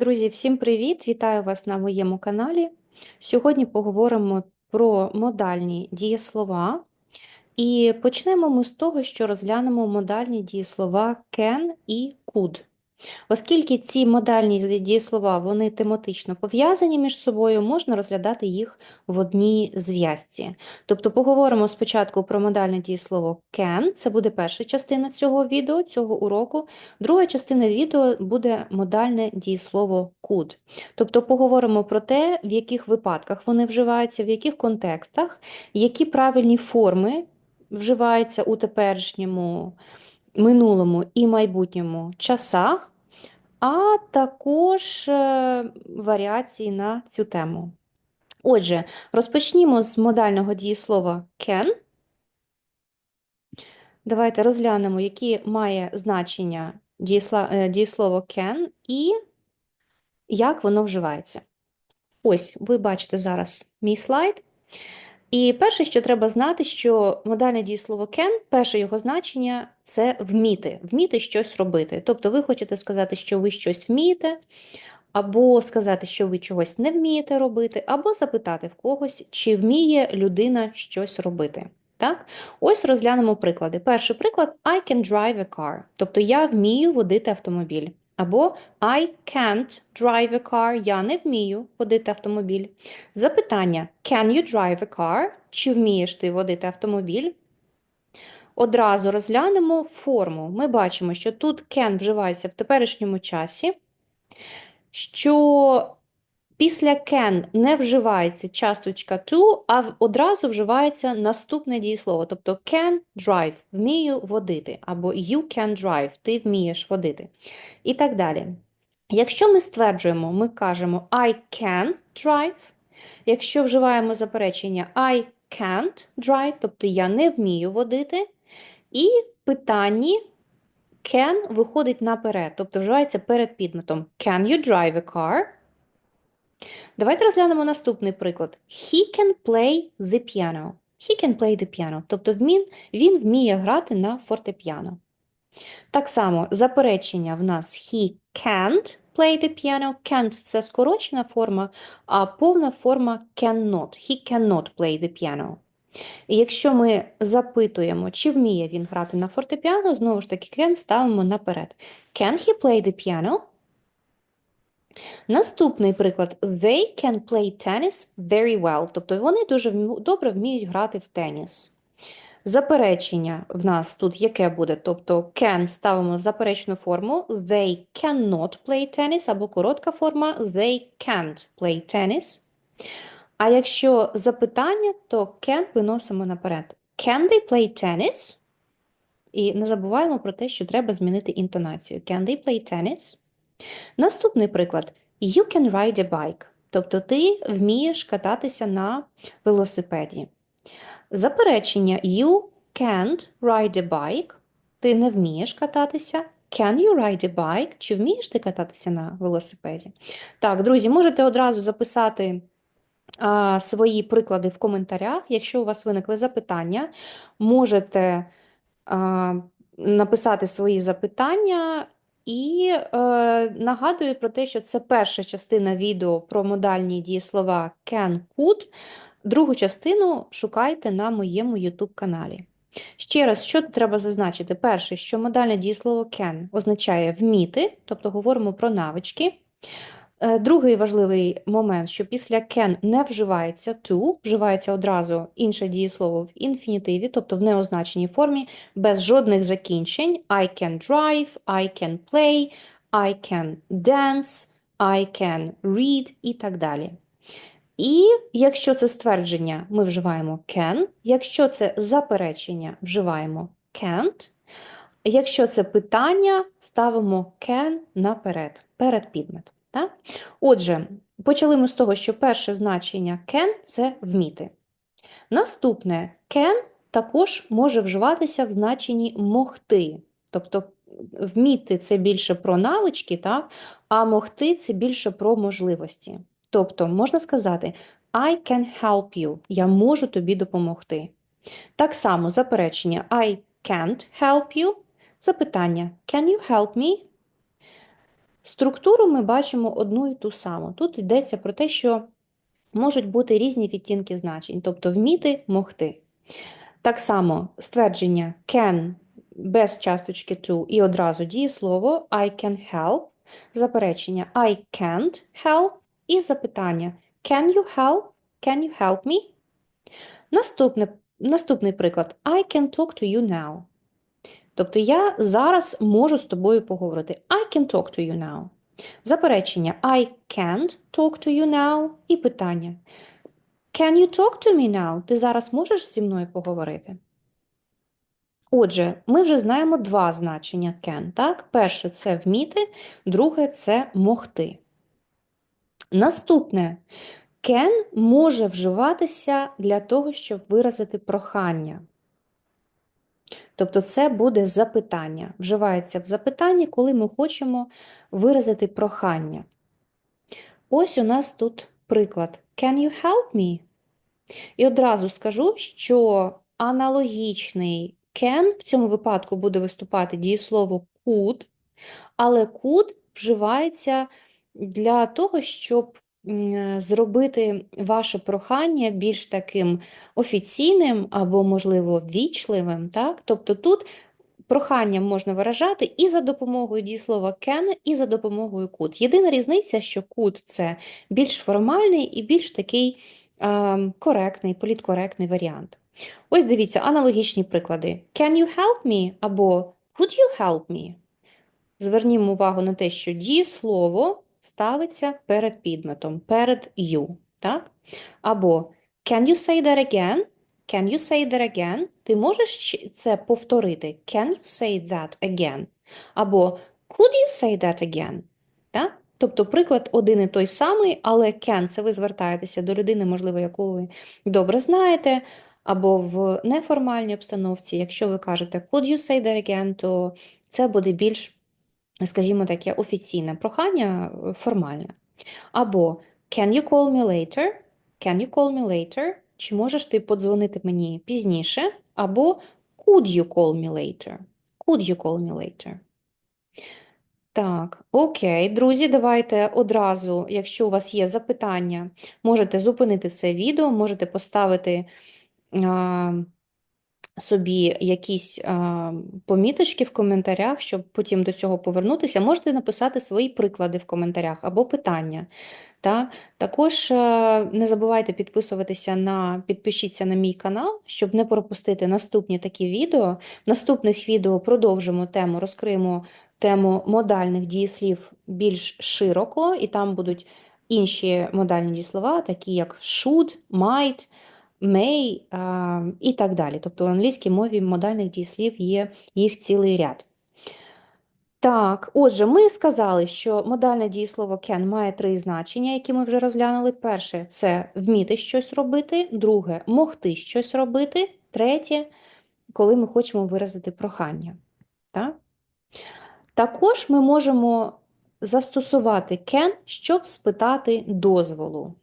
Друзі, всім привіт! Вітаю вас на моєму каналі. Сьогодні поговоримо про модальні дієслова. І почнемо ми з того, що розглянемо модальні дієслова can і could. Оскільки ці модальні дієслова вони тематично пов'язані між собою, можна розглядати їх в одній зв'язці. Тобто поговоримо спочатку про модальне дієслово can, це буде перша частина цього відео, цього уроку. Друга частина відео буде модальне дієслово could. Тобто поговоримо про те, в яких випадках вони вживаються, в яких контекстах, які правильні форми вживаються у теперішньому минулому і майбутньому часах, а також е, варіації на цю тему. Отже, розпочнімо з модального дієслова can. Давайте розглянемо, які має значення е, дієслово can і як воно вживається. Ось, ви бачите зараз мій слайд. І перше, що треба знати, що модальне дієслово can, перше його значення це вміти, вміти щось робити. Тобто ви хочете сказати, що ви щось вмієте, або сказати, що ви чогось не вмієте робити, або запитати в когось, чи вміє людина щось робити. Так? Ось розглянемо приклади. Перший приклад I can drive a car, тобто я вмію водити автомобіль. Або I can't drive a car. Я не вмію водити автомобіль. Запитання: Can you drive a car? Чи вмієш ти водити автомобіль? Одразу розглянемо форму. Ми бачимо, що тут can вживається в теперішньому часі, що Після can не вживається часточка to, а одразу вживається наступне дієслово. Тобто can drive вмію водити, або you can drive, ти вмієш водити. І так далі. Якщо ми стверджуємо, ми кажемо I can drive. Якщо вживаємо заперечення I can't drive, тобто я не вмію водити. І в питанні can виходить наперед, тобто вживається перед підметом. Can you drive a car? Давайте розглянемо наступний приклад. He can play the piano. He can play the piano. Тобто він, він вміє грати на фортепіано. Так само заперечення в нас he can't play the piano. Can't – це скорочена форма, а повна форма cannot. He cannot play the piano. І якщо ми запитуємо, чи вміє він грати на фортепіано, знову ж таки, can ставимо наперед. Can he play the piano? Наступний приклад: They can play tennis very well. Тобто вони дуже добре вміють грати в теніс. Заперечення в нас тут яке буде? Тобто can ставимо заперечну форму They cannot play tennis, або коротка форма They can't play tennis. А якщо запитання, то can виносимо наперед. Can they play tennis? І не забуваємо про те, що треба змінити інтонацію. Can they play tennis? Наступний приклад: You can ride a bike. Тобто ти вмієш кататися на велосипеді. Заперечення You can't ride a bike. Ти не вмієш кататися. Can you ride a bike? Чи вмієш ти кататися на велосипеді? Так, друзі, можете одразу записати свої приклади в коментарях. Якщо у вас виникли запитання, можете написати свої запитання. І е, нагадую про те, що це перша частина відео про модальні дієслова can, could. Другу частину шукайте на моєму YouTube каналі. Ще раз, що треба зазначити? Перше, що модальне дієслово can означає вміти, тобто говоримо про навички. Е, другий важливий момент, що після can не вживається to, вживається одразу інше дієслово в інфінітиві, тобто в неозначеній формі, без жодних закінчень. I can drive, I can play, I can dance, I can read і так далі. І якщо це ствердження, ми вживаємо can, якщо це заперечення, вживаємо can't. Якщо це питання, ставимо can наперед, перед підметом. Так? Отже, почали ми з того, що перше значення can це вміти. Наступне can також може вживатися в значенні могти. Тобто вміти це більше про навички, так? а могти це більше про можливості. Тобто, можна сказати, I can help you, я можу тобі допомогти. Так само заперечення I can't help you. Запитання Can you help me? Структуру ми бачимо одну і ту саму. Тут йдеться про те, що можуть бути різні відтінки значень, тобто вміти, могти. Так само ствердження can без часточки to і одразу дієслово I can help, заперечення I can't help і запитання Can you help? Can you help me? Наступне, наступний приклад I can talk to you now. Тобто я зараз можу з тобою поговорити. I can talk to you now. Заперечення I can't talk to you now і питання Can you talk to me now? Ти зараз можеш зі мною поговорити? Отже, ми вже знаємо два значення can, так? Перше це вміти, друге це могти. Наступне can може вживатися для того, щоб виразити прохання. Тобто це буде запитання. Вживається в запитанні, коли ми хочемо виразити прохання. Ось у нас тут приклад. Can you help me? І одразу скажу, що аналогічний can в цьому випадку буде виступати дієслово could, але could вживається для того, щоб зробити ваше прохання більш таким офіційним або, можливо, ввічливим. Так? Тобто тут прохання можна виражати і за допомогою дієслова can, і за допомогою could. Єдина різниця, що could – це більш формальний і більш такий ем, коректний, політкоректний варіант. Ось дивіться, аналогічні приклади. Can you help me? або Could you help me? Звернімо увагу на те, що дієслово ставиться перед підметом, перед you. Так? Або Can you say that again? Can you say that again? Ти можеш це повторити? Can you say that again? Або Could you say that again? Так? Тобто приклад один і той самий, але can – це ви звертаєтеся до людини, можливо, яку ви добре знаєте, або в неформальній обстановці. Якщо ви кажете Could you say that again, то це буде більш, скажімо таке, офіційне прохання, е, формальне. Або Can you call me later? Can you call me later? Чи можеш ти подзвонити мені пізніше? Або Could you call me later? Could you call me later? Так, окей, друзі, давайте одразу, якщо у вас є запитання, можете зупинити це відео, можете поставити а, собі якісь а, поміточки в коментарях, щоб потім до цього повернутися. Можете написати свої приклади в коментарях або питання. Так? Також е, не забувайте підписуватися на, підпишіться на мій канал, щоб не пропустити наступні такі відео. В наступних відео продовжимо тему, розкриємо тему модальних дієслів більш широко, і там будуть інші модальні дієслова, такі як should, might, may і так далі. Тобто в англійській мові модальних дієслів є їх цілий ряд. Так, отже, ми сказали, що модальне дієслово can має три значення, які ми вже розглянули. Перше це вміти щось робити, друге могти щось робити, третє коли ми хочемо виразити прохання. Так? Також ми можемо застосувати can, щоб спитати дозволу.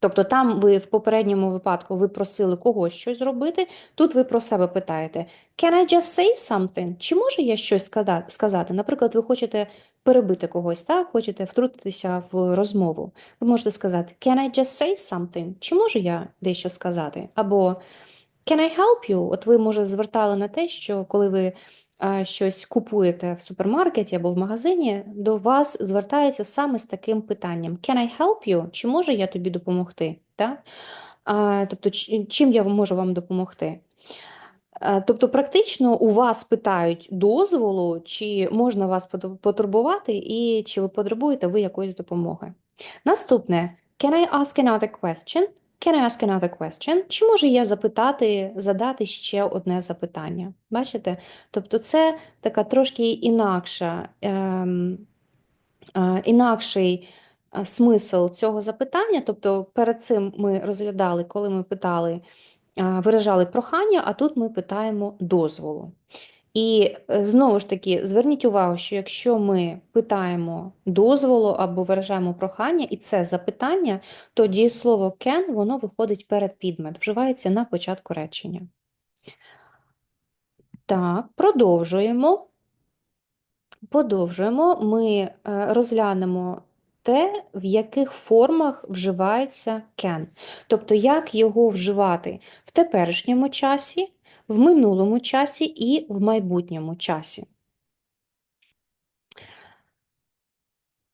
Тобто там ви в попередньому випадку ви просили когось щось зробити, тут ви про себе питаєте Can I just say something? Чи можу я щось сказати? Наприклад, ви хочете перебити когось, так? Хочете втрутитися в розмову. Ви можете сказати Can I just say something? Чи можу я дещо сказати? Або Can I help you? От ви, може, звертали на те, що коли ви щось купуєте в супермаркеті або в магазині, до вас звертаються саме з таким питанням: Can I help you? Чи можу я тобі допомогти? Так? Тобто, чим я можу вам допомогти? Тобто, практично у вас питають дозволу, чи можна вас потурбувати, і чи ви потребуєте ви якоїсь допомоги. Наступне, can I ask another question? Can I ask another question? Чи можу я запитати, задати ще одне запитання? Бачите? Тобто це така трошки інакша, ем, е, інакший е, смисл цього запитання. Тобто перед цим ми розглядали, коли ми питали, е, виражали прохання, а тут ми питаємо дозволу. І е, знову ж таки, зверніть увагу, що якщо ми питаємо дозволу або виражаємо прохання, і це запитання, то дієслово can, воно виходить перед підмет, вживається на початку речення. Так, продовжуємо. Продовжуємо. Ми е, розглянемо те, в яких формах вживається can. Тобто, як його вживати в теперішньому часі, в минулому часі і в майбутньому часі.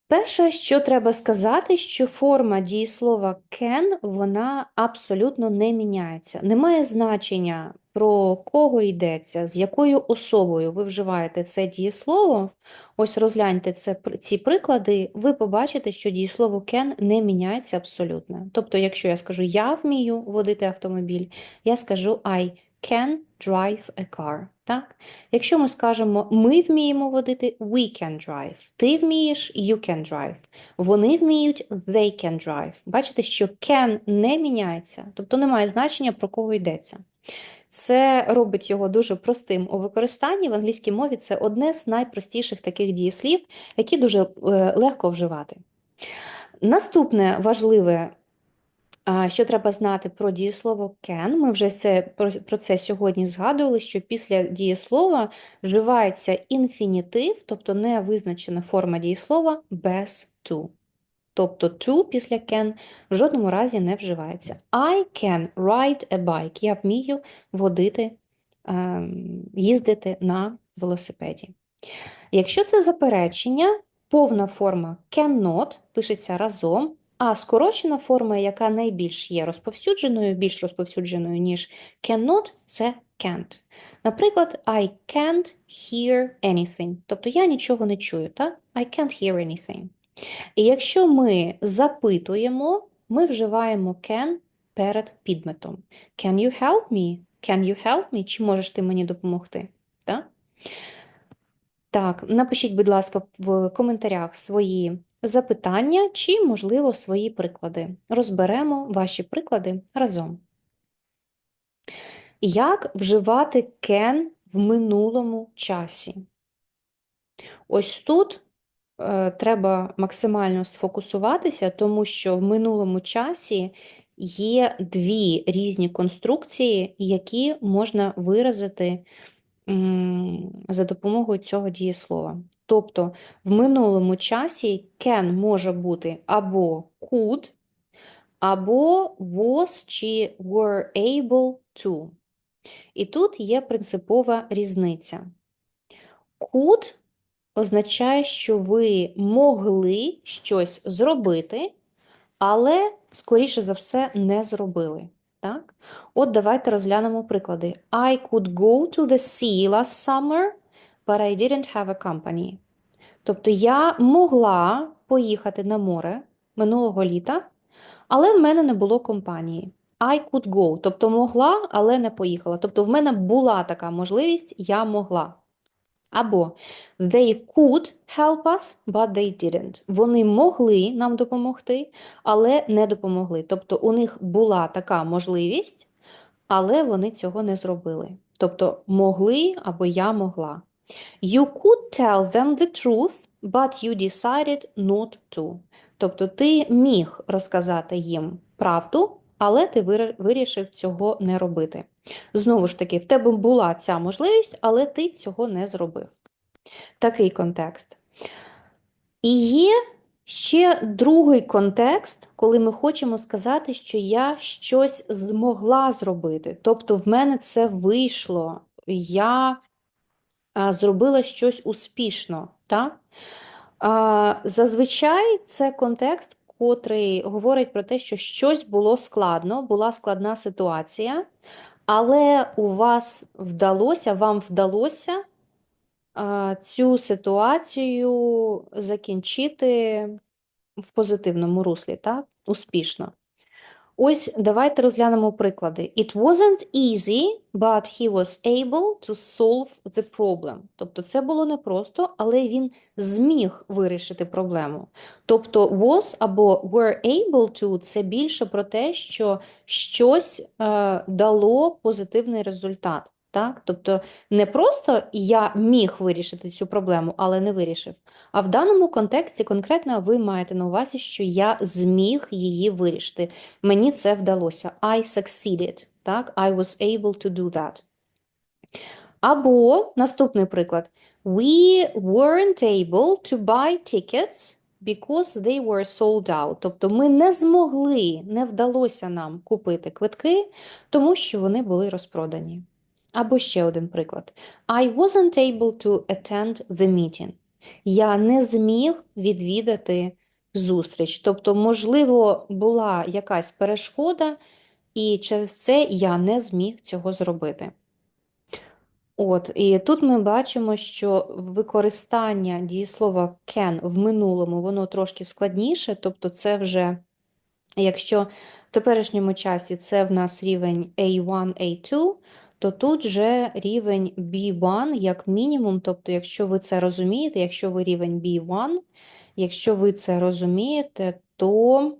Перше, що треба сказати, що форма дієслова can, вона абсолютно не міняється. Немає значення, про кого йдеться, з якою особою ви вживаєте це дієслово. Ось розгляньте це, ці приклади, ви побачите, що дієслово can не міняється абсолютно. Тобто, якщо я скажу я вмію водити автомобіль, я скажу I can drive a car. Так? Якщо ми скажемо ми вміємо водити, we can drive. Ти вмієш, you can drive. Вони вміють, they can drive. Бачите, що can не міняється, тобто немає значення, про кого йдеться. Це робить його дуже простим у використанні. В англійській мові це одне з найпростіших таких дієслів, які дуже е, легко вживати. Наступне важливе що треба знати про дієслово can? Ми вже це, про, це сьогодні згадували, що після дієслова вживається інфінітив, тобто невизначена форма дієслова без to. Тобто to після can в жодному разі не вживається. I can ride a bike. Я вмію водити, ем, їздити на велосипеді. Якщо це заперечення, повна форма cannot пишеться разом. А скорочена форма, яка найбільш є розповсюдженою, більш розповсюдженою, ніж cannot, це can't. Наприклад, I can't hear anything. Тобто я нічого не чую, так? I can't hear anything. І якщо ми запитуємо, ми вживаємо can перед підметом. Can you help me? Can you help me? Чи можеш ти мені допомогти? Так? Так, напишіть, будь ласка, в коментарях свої запитання чи, можливо, свої приклади. Розберемо ваші приклади разом. Як вживати can в минулому часі? Ось тут е, треба максимально сфокусуватися, тому що в минулому часі є дві різні конструкції, які можна виразити за допомогою цього дієслова. Тобто в минулому часі can може бути або could, або was чи were able to. І тут є принципова різниця. Could означає, що ви могли щось зробити, але, скоріше за все, не зробили. Так? От давайте розглянемо приклади. I could go to the sea last summer, but I didn't have a company. Тобто я могла поїхати на море минулого літа, але в мене не було компанії. I could go, тобто могла, але не поїхала. Тобто в мене була така можливість, я могла. Або they could help us, but they didn't. Вони могли нам допомогти, але не допомогли. Тобто у них була така можливість, але вони цього не зробили. Тобто могли або я могла. You could tell them the truth, but you decided not to. Тобто ти міг розказати їм правду, але ти вирішив цього не робити. Знову ж таки, в тебе була ця можливість, але ти цього не зробив. Такий контекст. І є ще другий контекст, коли ми хочемо сказати, що я щось змогла зробити. Тобто, в мене це вийшло, я зробила щось успішно. Так? Зазвичай це контекст, котрий говорить про те, що щось було складно, була складна ситуація, але у вас вдалося, вам вдалося цю ситуацію закінчити в позитивному руслі, так? Успішно. Ось давайте розглянемо приклади. It wasn't easy, but he was able to solve the problem. Тобто це було непросто, але він зміг вирішити проблему. Тобто was або were able to це більше про те, що щось е, дало позитивний результат. Так? Тобто не просто я міг вирішити цю проблему, але не вирішив. А в даному контексті конкретно ви маєте на увазі, що я зміг її вирішити. Мені це вдалося. I succeeded. Так? I was able to do that. Або наступний приклад. We weren't able to buy tickets because they were sold out. Тобто ми не змогли, не вдалося нам купити квитки, тому що вони були розпродані. Або ще один приклад. I wasn't able to attend the meeting. Я не зміг відвідати зустріч. Тобто, можливо, була якась перешкода, і через це я не зміг цього зробити. От, і тут ми бачимо, що використання дієслова can в минулому, воно трошки складніше, тобто це вже, якщо в теперішньому часі це в нас рівень A1, A2, то тут вже рівень B1 як мінімум, тобто, якщо ви це розумієте, якщо ви рівень B1, якщо ви це розумієте, то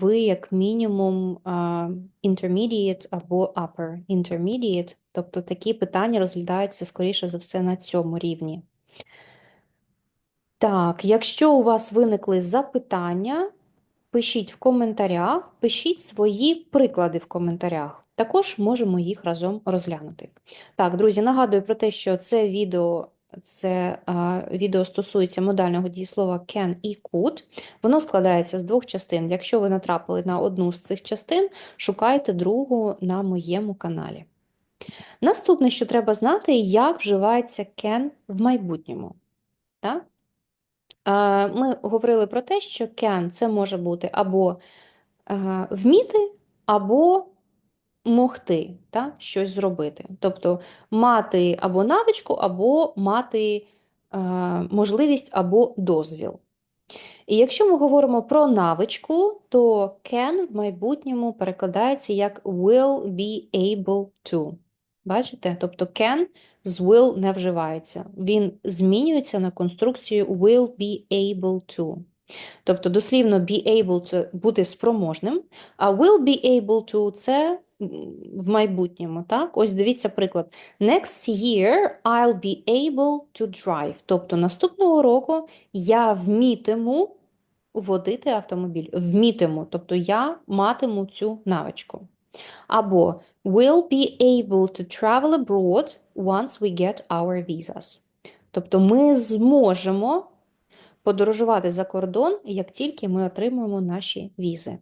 ви як мінімум intermediate або upper intermediate, тобто такі питання розглядаються скоріше за все на цьому рівні. Так, якщо у вас виникли запитання, пишіть в коментарях, пишіть свої приклади в коментарях. Також можемо їх разом розглянути. Так, друзі, нагадую про те, що це відео, це а, відео стосується модального дієслова can і could. Воно складається з двох частин. Якщо ви натрапили на одну з цих частин, шукайте другу на моєму каналі. Наступне, що треба знати, як вживається can в майбутньому. Так? А, Ми говорили про те, що can це може бути або а, вміти, або могти так, щось зробити. Тобто мати або навичку, або мати а, можливість або дозвіл. І якщо ми говоримо про навичку, то can в майбутньому перекладається як will be able to. Бачите? Тобто can з will не вживається. Він змінюється на конструкцію will be able to. Тобто, дослівно be able це бути спроможним, а will be able to це в майбутньому. Так? Ось дивіться приклад. Next year I'll be able to drive. Тобто наступного року я вмітиму водити автомобіль. Вмітиму, тобто я матиму цю навичку. Або will be able to travel abroad once we get our visas. Тобто ми зможемо подорожувати за кордон, як тільки ми отримуємо наші візи.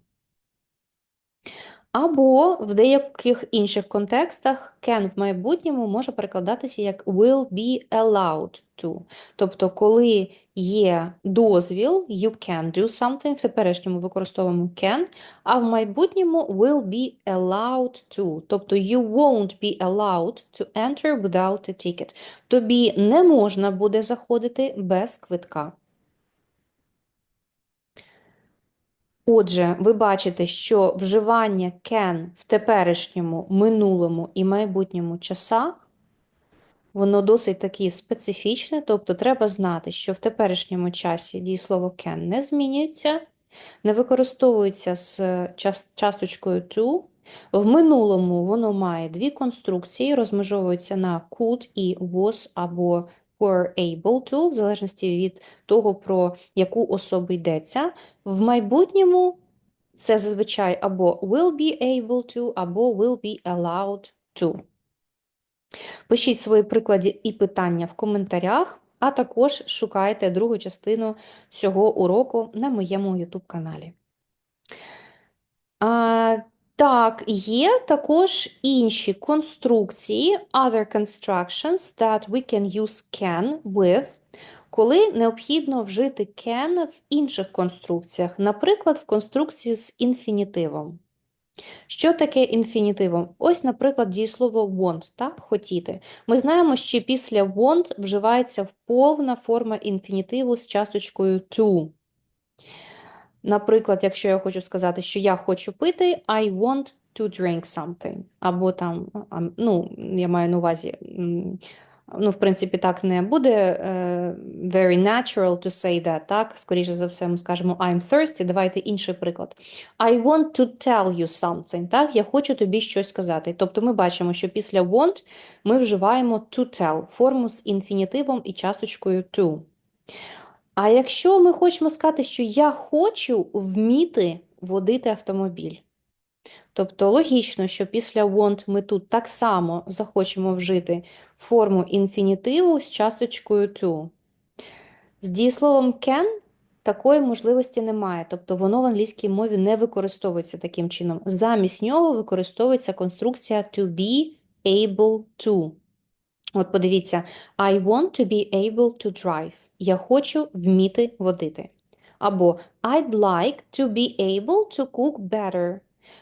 Або в деяких інших контекстах can в майбутньому може перекладатися як will be allowed to. Тобто, коли є дозвіл, you can do something, в теперішньому використовуємо can, а в майбутньому will be allowed to. Тобто you won't be allowed to enter without a ticket. Тобі не можна буде заходити без квитка. Отже, ви бачите, що вживання can в теперішньому, минулому і майбутньому часах, воно досить таки специфічне, тобто треба знати, що в теперішньому часі дієслово can не змінюється, не використовується з часточкою to. В минулому воно має дві конструкції, розмежовується на could і was або were able to, в залежності від того, про яку особу йдеться. В майбутньому це зазвичай або will be able to, або will be allowed to. Пишіть свої приклади і питання в коментарях, а також шукайте другу частину цього уроку на моєму YouTube каналі. Так, є також інші конструкції, other constructions that we can use can with, коли необхідно вжити can в інших конструкціях, наприклад, в конструкції з інфінітивом. Що таке інфінітивом? Ось, наприклад, дієслово want, так, хотіти. Ми знаємо, що після want вживається повна форма інфінітиву з часточкою to. Наприклад, якщо я хочу сказати, що я хочу пити, I want to drink something. Або там, ну, я маю на увазі, ну, в принципі, так не буде е, very natural to say that, так? Скоріше за все, ми скажемо I'm thirsty. Давайте інший приклад. I want to tell you something, так? Я хочу тобі щось сказати. Тобто ми бачимо, що після want ми вживаємо to tell, форму з інфінітивом і часточкою to. А якщо ми хочемо сказати, що я хочу вміти водити автомобіль, Тобто логічно, що після want ми тут так само захочемо вжити форму інфінітиву з часточкою to. З дієсловом can такої можливості немає, тобто воно в англійській мові не використовується таким чином. Замість нього використовується конструкція to be able to. От подивіться, I want to be able to drive. Я хочу вміти водити. Або I'd like to be able to cook better.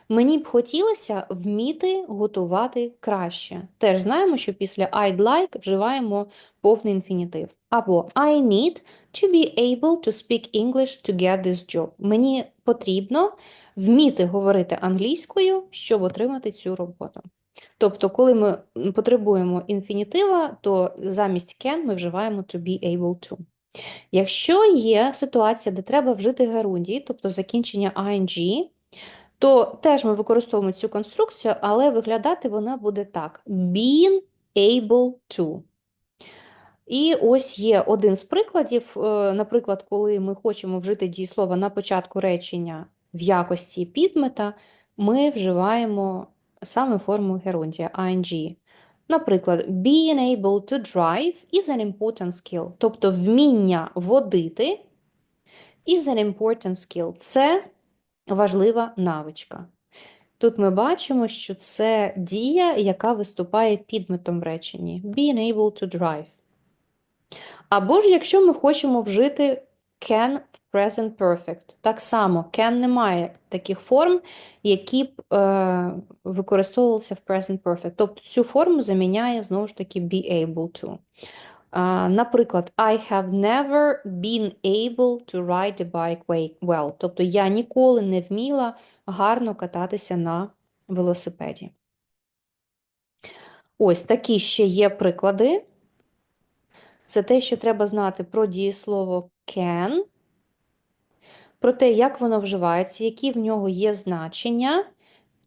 Мені б хотілося вміти готувати краще. Теж знаємо, що після I'd like вживаємо повний інфінітив. Або I need to be able to speak English to get this job. Мені потрібно вміти говорити англійською, щоб отримати цю роботу. Тобто, коли ми потребуємо інфінітива, то замість can ми вживаємо to be able to. Якщо є ситуація, де треба вжити герундій, тобто закінчення ing, то теж ми використовуємо цю конструкцію, але виглядати вона буде так: being able to. І ось є один з прикладів, е, наприклад, коли ми хочемо вжити дієслова на початку речення в якості підмета, ми вживаємо саме форму герундія ing. Наприклад, being able to drive is an important skill. Тобто вміння водити is an important skill. Це важлива навичка. Тут ми бачимо, що це дія, яка виступає підметом в реченні. Being able to drive. Або ж якщо ми хочемо вжити can в present perfect. Так само can не має таких форм, які б е, використовувалися в present perfect. Тобто цю форму заміняє знову ж таки be able to. А, наприклад, I have never been able to ride a bike well. Тобто я ніколи не вміла гарно кататися на велосипеді. Ось такі ще є приклади. Це те, що треба знати про дієслово can, про те, як воно вживається, які в нього є значення,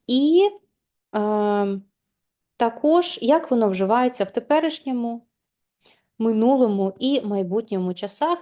і е, також як воно вживається в теперішньому, минулому і майбутньому часах.